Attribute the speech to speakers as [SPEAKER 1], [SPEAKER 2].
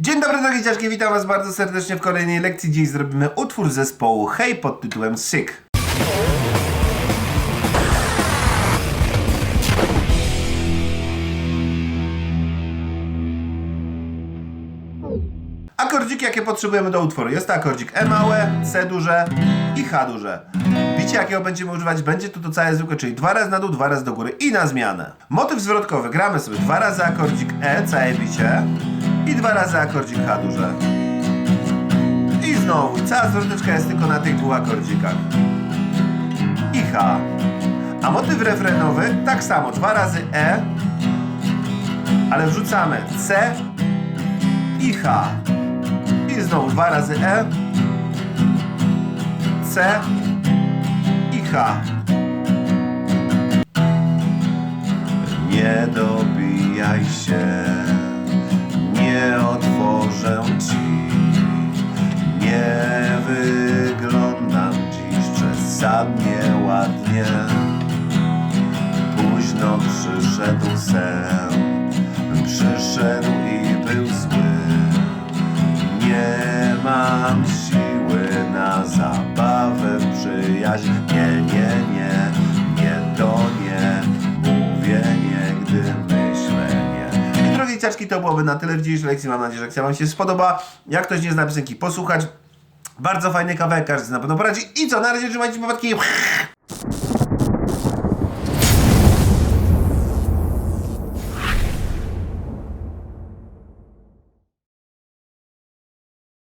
[SPEAKER 1] Dzień dobry drogie dzieciaczki, witam was bardzo serdecznie w kolejnej lekcji. Dziś zrobimy utwór zespołu Hej pod tytułem Sick. Akordziki jakie potrzebujemy do utworu. Jest to akordzik E małe, C duże i H duże. Bicie jakiego będziemy używać będzie to to całe zwykłe, czyli dwa razy na dół, dwa razy do góry i na zmianę. Motyw zwrotkowy gramy sobie dwa razy akordzik E, całe bicie i dwa razy akordzik H duże. I znowu, cała zwroteczka jest tylko na tych dwóch akordzikach. I H. A motyw refrenowy tak samo, dwa razy E, ale wrzucamy C i H. I znowu dwa razy E, C i H. Nie dobijaj ładnie. Późno przyszedł sen, przyszedł i był zły. Nie mam siły na zabawę w przyjaźń. Nie, nie, nie, nie to nie. Mówię nie, gdy myślę nie. I drogie dzieciaczki, to byłoby na tyle w dzisiejszej lekcji. Mam nadzieję, że lekcja Wam się spodoba. Jak ktoś nie zna piosenki, posłuchać. Bardzo fajny kawałek, każdy na pewno poradzi. I co, na razie trzymajcie popadki.